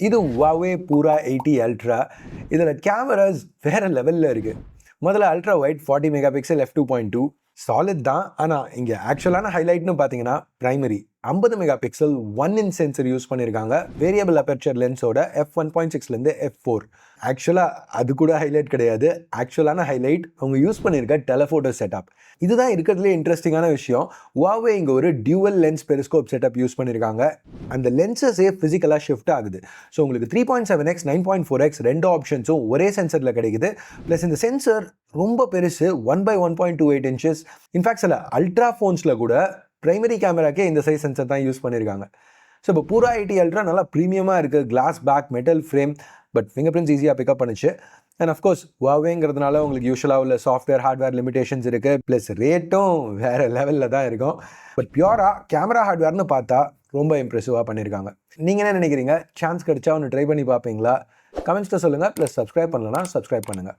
இது வாவே பூரா eighty ultra இதில் கேமராஸ் வேறு லெவலில் இருக்குது முதல்ல ultra wide forty mega pixel F two point two solid தான். ஆனால் இங்கே ஆக்சுவலான ஹைலைட்னு பார்த்தீங்கன்னா ப்ரைமரி ஐம்பது mega pixel one inch sensor use பண்ணியிருக்காங்க வேரியபிள் அபர்ச்சர் லென்ஸோட எஃப் ஒன் பாயிண்ட் சிக்ஸ்லேருந்து எஃப் ஃபோர் ஆக்சுவலாக அது கூட ஹைலைட் கிடையாது. ஆக்சுவலான ஹைலைட் அவங்க யூஸ் பண்ணியிருக்க டெலஃபோட்டோ செட்டப் இதுதான் இருக்கிறதுலே இன்ட்ரெஸ்டிங்கான விஷயம். வாவே இங்கே ஒரு dual lens periscope setup use பண்ணியிருக்காங்க அந்த லென்சஸே ஃபிசிக்கலாக ஷிஃப்ட் ஆகுது. ஸோ உங்களுக்கு three point seven x nine point four x ரெண்டு ஆப்ஷன்ஸும் ஒரே சென்சரில் கிடைக்குது. ப்ளஸ் இந்த சென்சர் ரொம்ப பெருசு one by one point two eight inches in fact சில அல்ட்ரா ஃபோன்ஸில் கூட ப்ரைமரி கேமராக்கே இந்த சைஸ் சென்சர் தான் யூஸ் பண்ணியிருக்காங்க ஸோ இப்போ பூரா ஐடி அல்ட்ரா நல்லா ப்ரீமியமாக இருக்குது glass back metal frame but fingerprints ஈஸியாக பிக்கப் பண்ணிச்சு. அண்ட் அஃப்கோர்ஸ் வாவேங்கிறதுனால உங்களுக்கு யூஸ்வலாக உள்ள சாஃப்ட்வேர் ஹார்ட்வேர் லிமிடேஷன்ஸ் இருக்குது ப்ளஸ் ரேட்டும் வேறு லெவலில் தான் இருக்கும். பட் பியூராக கேமரா ஹார்ட்வேர்னு பார்த்தா ரொம்ப இம்ப்ரெசிவாக பண்ணியிருக்காங்க நீங்கள் என்ன நினைக்கிறீங்க? சான்ஸ் கிடச்சா ஒன்று ட்ரை பண்ணி பார்ப்பீங்களா? கமெண்ட்ஸில் சொல்லுங்கள் ப்ளஸ் சப்ஸ்கிரைப் பண்ணலன்னா சப்ஸ்கிரைப் பண்ணுங்கள்